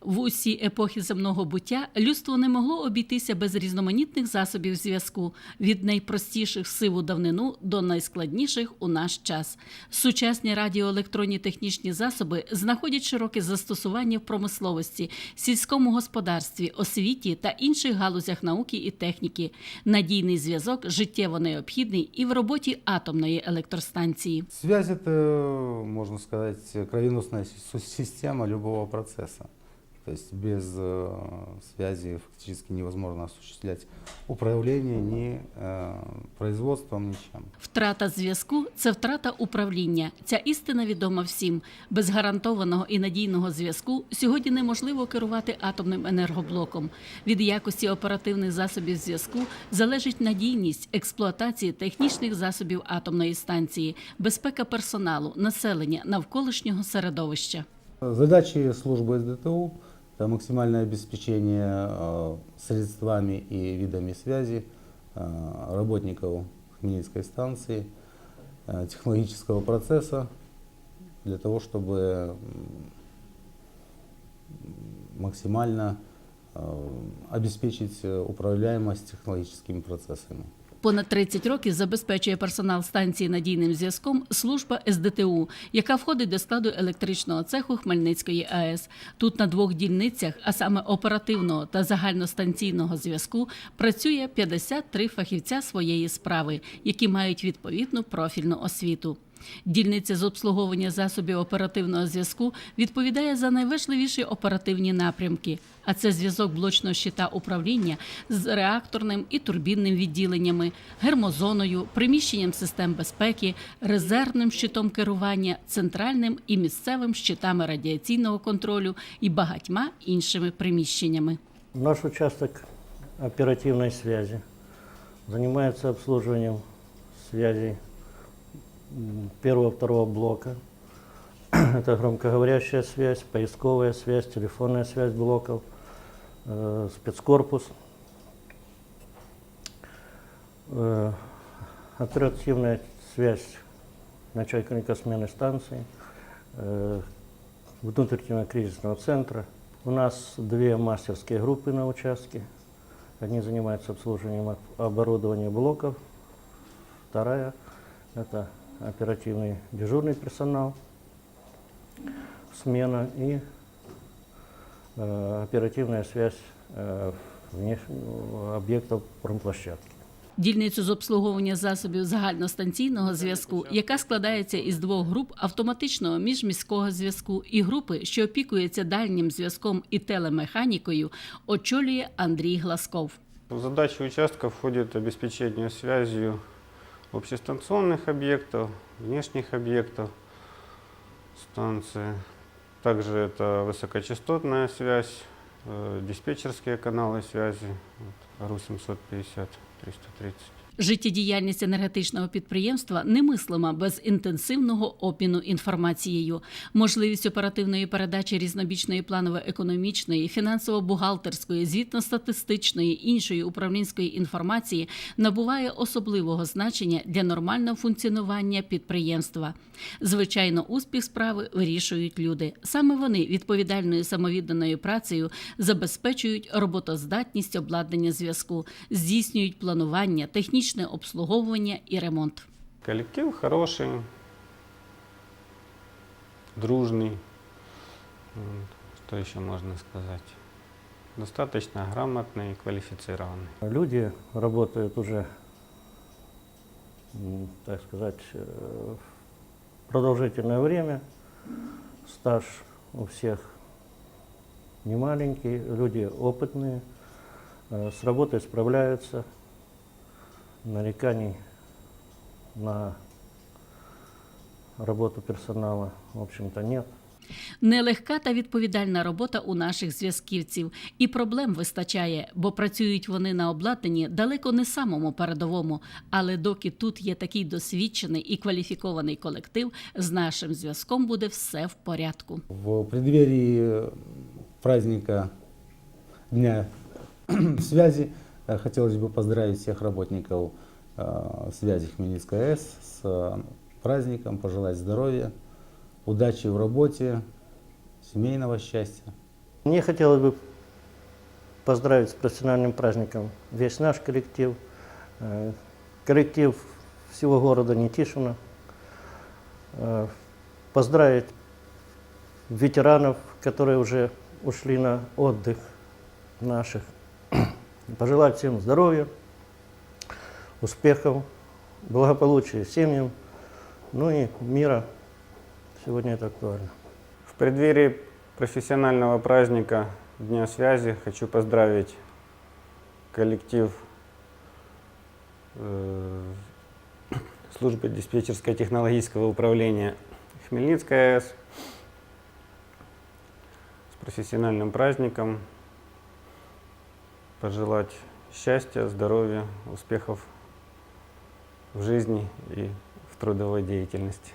В усі епохи земного буття людство не могло обійтися без різноманітних засобів зв'язку від найпростіших в сиву давнину до найскладніших у наш час. Сучасні радіоелектронні технічні засоби знаходять широке застосування в промисловості, сільському господарстві, освіті та інших галузях науки і техніки. Надійний зв'язок життєво необхідний і в роботі атомної електростанції. Можно сказать, кровеносная си- система любого процесса. То есть без э, связи фактически невозможно осуществлять управление ни э, производством, ничем. Втрата зв'язку це втрата управління. Ця істина відома всім. Без гарантованого і надійного зв'язку сьогодні неможливо керувати атомним енергоблоком. Від якості оперативних засобів зв'язку залежить надійність експлуатації технічних засобів атомної станції, безпека персоналу, населення, навколишнього середовища. Задачи службы СДТУ – это максимальное обеспечение э, средствами и видами связи э, работников Хмельницкой станции, э, технологического процесса для того, чтобы максимально обеспечить управляемость технологическими процессами. Понад 30 років забезпечує персонал станції надійним зв'язком служба СДТУ, яка входить до складу електричного цеху Хмельницької АЕС. Тут на двох дільницях, а саме оперативного та загальностанційного зв'язку, працює 53 фахівця своєї справи, які мають відповідну профільну освіту. Дільниця з обслуговування засобів оперативного зв'язку відповідає за найважливіші оперативні напрямки, а це зв'язок блочного щита управління з реакторним і турбінним відділеннями, гермозоною, приміщенням систем безпеки, резервним щитом керування, центральним і місцевим щитами радіаційного контролю і багатьма іншими приміщеннями. Наш участок оперативной связи занимается обслуживанием связи м, первого-второго блока. Это громкоговорящая связь, поисковая связь, телефонная связь блоков, э, спецкорпус, э, оперативная связь начальника смены станции, э, внутреннего кризисного центра. У нас две мастерские группы на участке. Одни занимаются обслуживанием об- оборудования блоков, вторая – это оперативный дежурный персонал, смена и э, оперативная связь э, внеш- объектов промплощадки. Дільницю з обслуговування засобів загальностанційного зв'язку, яка складається із двох груп автоматичного міжміського зв'язку і групи, що опікується дальнім зв'язком і телемеханікою, очолює Андрій Гласков. В задачи участка входит обеспечение связью общестанционных объектов, внешних объектов станции. Также это высокочастотная связь, э, диспетчерские каналы связи, вот, РУ-750, 330. Життєдіяльність енергетичного підприємства немислима без інтенсивного обміну інформацією. Можливість оперативної передачі різнобічної планово-економічної, фінансово-бухгалтерської, звітно-статистичної іншої управлінської інформації набуває особливого значення для нормального функціонування підприємства. Звичайно, успіх справи вирішують люди. Саме вони відповідальною самовідданою працею забезпечують роботоздатність обладнання зв'язку, здійснюють планування, технічне обслуговування і ремонт. Коллектив хороший, дружный. Вот, Что еще можно сказать? Достаточно грамотный и квалифицированный. Люди работают уже, м, так сказать, э, продолжительное время. Стаж у всех не маленький, люди опытные, э, с работой справляются. Нареканий на работу персонала, в общем-то, нет. Нелегка та відповідальна робота у наших зв'язківців, і проблем вистачає, бо працюють вони на обладнанні далеко не самому передовому. Але доки тут є такий досвідчений і кваліфікований колектив, з нашим зв'язком буде все в порядку. В преддверии э, праздника Дня связи э, хотелось бы поздравить всех работников э, связи Хмельницкой АЭС с э, праздником, пожелать здоровья, удачи в работе, семейного счастья. Мне хотелось бы поздравить с профессиональным праздником весь наш коллектив, э, коллектив всего города Нетишина, э, поздравить ветеранов, которые уже ушли на отдых наших, пожелать всем здоровья, успехов, благополучия семьям, ну и мира. Сегодня это актуально. В преддверии профессионального праздника Дня связи хочу поздравить коллектив э, службы диспетчерско-технологического управления Хмельницкая АЭС с профессиональным праздником. Пожелать счастья, здоровья, успехов в жизни и в трудовой деятельности.